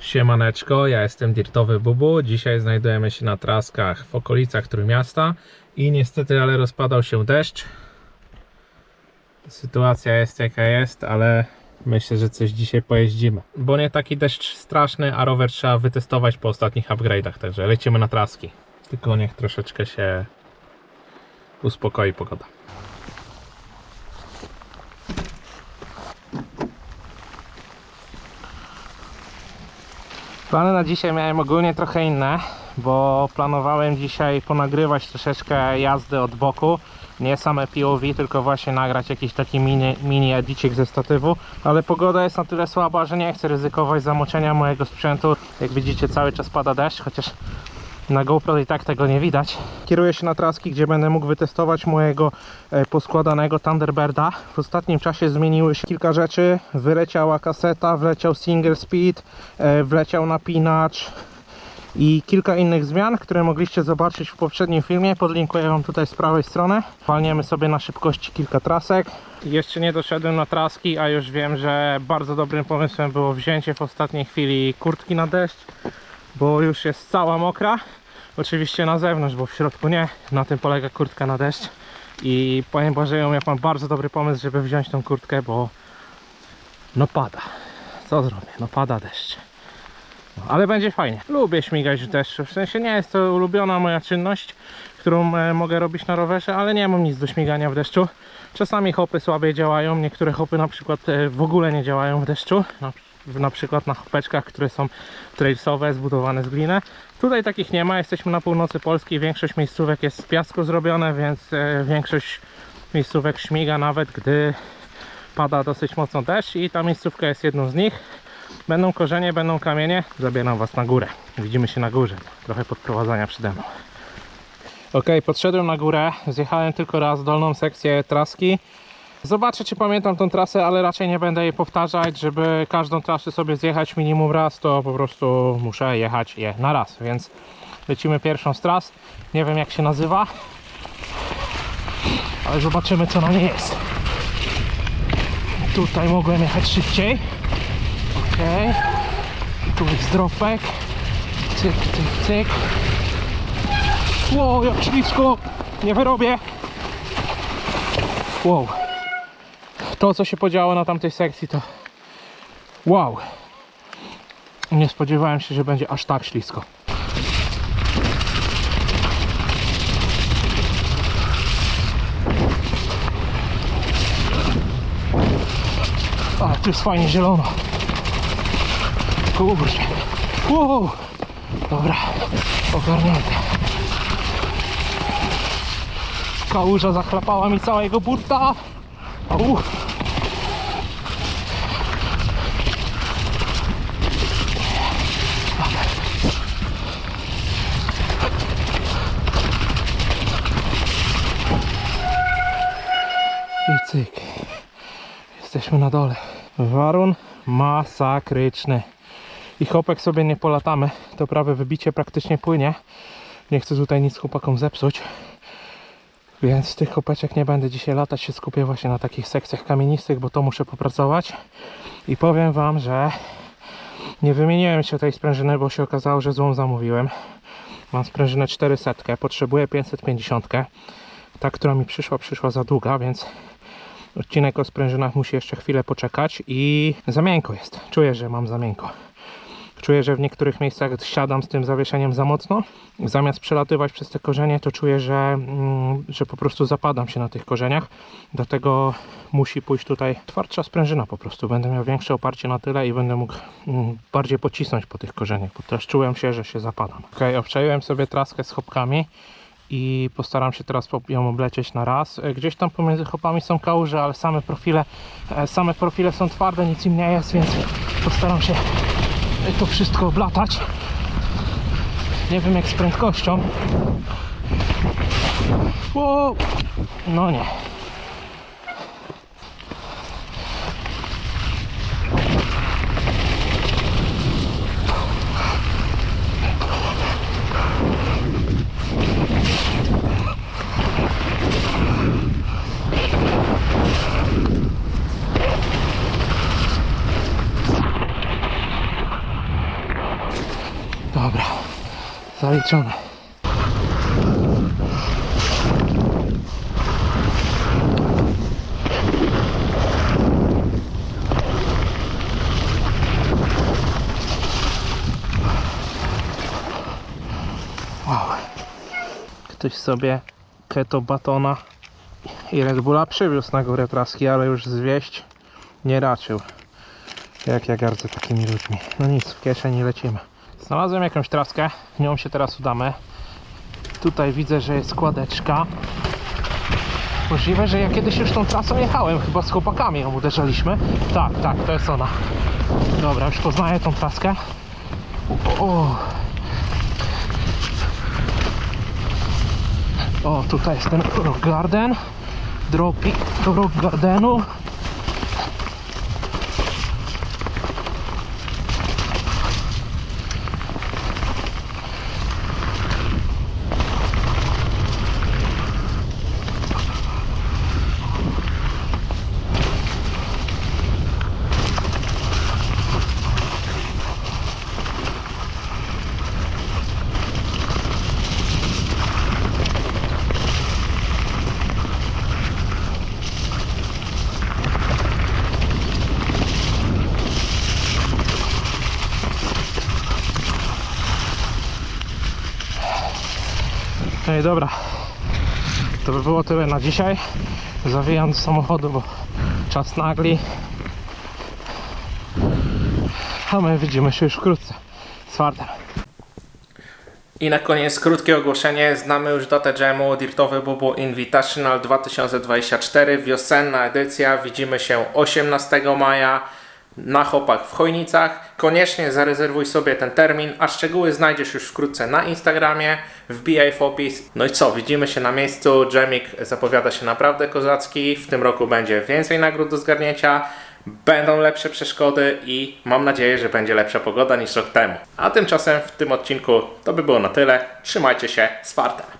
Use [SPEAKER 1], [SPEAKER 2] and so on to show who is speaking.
[SPEAKER 1] Siemaneczko, ja jestem Dirtowy Bubu. Dzisiaj znajdujemy się na traskach w okolicach Trójmiasta i niestety, ale rozpadał się deszcz. Sytuacja jest jaka jest, ale myślę, że coś dzisiaj pojeździmy. Bo nie taki deszcz straszny, a rower trzeba wytestować po ostatnich upgrade'ach, także lecimy na traski. Tylko niech troszeczkę się uspokoi pogoda. Plany na dzisiaj miałem ogólnie trochę inne, bo planowałem dzisiaj ponagrywać troszeczkę jazdy od boku. Nie same POV, tylko właśnie nagrać jakiś taki mini, mini edicik ze statywu. Ale pogoda jest na tyle słaba, że nie chcę ryzykować zamoczenia mojego sprzętu. Jak widzicie cały czas pada deszcz, chociaż na GoPro i tak tego nie widać. Kieruję się na traski, gdzie będę mógł wytestować mojego e, poskładanego Thunderbirda. W ostatnim czasie zmieniły się kilka rzeczy. Wyleciała kaseta, wleciał single speed, e, wleciał napinacz i kilka innych zmian, które mogliście zobaczyć w poprzednim filmie. Podlinkuję Wam tutaj z prawej strony. Walniemy sobie na szybkości kilka trasek. Jeszcze nie doszedłem na traski, a już wiem, że bardzo dobrym pomysłem było wzięcie w ostatniej chwili kurtki na deszcz, bo już jest cała mokra. Oczywiście na zewnątrz, bo w środku nie. Na tym polega kurtka na deszcz. I powiem Bożeją, jak mam bardzo dobry pomysł, żeby wziąć tą kurtkę, bo no pada. Co zrobię? No pada deszcz. No, ale będzie fajnie. Lubię śmigać w deszczu. W sensie nie jest to ulubiona moja czynność, którą e, mogę robić na rowerze, ale nie mam nic do śmigania w deszczu. Czasami hopy słabiej działają. Niektóre hopy na przykład e, w ogóle nie działają w deszczu. Na, na przykład na hopeczkach, które są trailsowe, zbudowane z gliny. Tutaj takich nie ma. Jesteśmy na północy Polski. Większość miejscówek jest z piasku zrobione, więc e, większość miejscówek śmiga nawet gdy pada dosyć mocno deszcz i ta miejscówka jest jedną z nich. Będą korzenie, będą kamienie. Zabieram Was na górę. Widzimy się na górze. Trochę podprowadzania przede mną. Ok, podszedłem na górę. Zjechałem tylko raz dolną sekcję traski. Zobaczę, czy pamiętam tą trasę, ale raczej nie będę jej powtarzać. Żeby każdą trasę sobie zjechać minimum raz, to po prostu muszę jechać je na raz. Więc lecimy pierwszą z tras. Nie wiem, jak się nazywa, ale zobaczymy, co na niej jest. Tutaj mogłem jechać szybciej. Okej. Tu jest dropek. Cyk, cyk, cyk. Wow, jak ślisko! Nie wyrobię! Wow. To, co się podziało na tamtej sekcji, to... Wow. Nie spodziewałem się, że będzie aż tak ślisko. Ale tu jest fajnie zielono. Kurczę. Wow. Dobra, ogarnięte. Kałuża zachlapała mi całego burta. Au. I cyk. Jesteśmy na dole. Warun masakryczny. I hopek sobie nie polatamy. To prawe wybicie praktycznie płynie. Nie chcę tutaj nic chłopakom zepsuć. Więc tych hopeczek nie będę dzisiaj latać. Się skupię właśnie na takich sekcjach kamienistych, bo to muszę popracować. I powiem Wam, że nie wymieniłem się tej sprężyny, bo się okazało, że złą zamówiłem. Mam sprężynę 400, potrzebuję 550. Ta, która mi przyszła, przyszła za długa, więc odcinek o sprężynach musi jeszcze chwilę poczekać i za miękko jest. Czuję, że mam za miękko. Czuję, że w niektórych miejscach siadam z tym zawieszeniem za mocno. Zamiast przelatywać przez te korzenie, to czuję, że, mm, że po prostu zapadam się na tych korzeniach. Dlatego musi pójść tutaj twardsza sprężyna po prostu. Będę miał większe oparcie na tyle i będę mógł mm, bardziej pocisnąć po tych korzeniach, bo też czułem się, że się zapadam. Ok, obczaiłem sobie traskę z hopkami i postaram się teraz ją oblecieć na raz. E, Gdzieś tam pomiędzy hopami są kałuże, ale same profile, e, same profile są twarde, nic im nie jest, więc postaram się e, to wszystko oblatać. Nie wiem jak z prędkością. No nie. Zaliczone. Ktoś sobie keto batona i Red Bulla przywiózł na górę traski, ale już zwieść nie raczył. Jak ja gardzę takimi ludźmi. No nic, w kieszeni lecimy. Znalazłem jakąś traskę, nią się teraz udamy. Tutaj widzę, że jest składeczka. Możliwe, że ja kiedyś już tą trasą jechałem, chyba z chłopakami ją uderzaliśmy. Tak, tak, to jest ona. Dobra, już poznaję tą traskę. O, o. tutaj jest ten Rock Garden. Drogi do Rock Gardenu. No i dobra. To by było tyle na dzisiaj. Zawijam do samochodu, bo czas nagli. A my widzimy się już wkrótce. Z fartem. I na koniec krótkie ogłoszenie. Znamy już datę jamu Dirtowy Bubu Invitational 2024. Wiosenna edycja. Widzimy się 18 maja na Hopach w Chojnicach. Koniecznie zarezerwuj sobie ten termin, a szczegóły znajdziesz już wkrótce na Instagramie. Wbijaj w opis. No i co, widzimy się na miejscu. Jamik zapowiada się naprawdę kozacki. W tym roku będzie więcej nagród do zgarnięcia. Będą lepsze przeszkody i mam nadzieję, że będzie lepsza pogoda niż rok temu. A tymczasem w tym odcinku to by było na tyle. Trzymajcie się z fartem.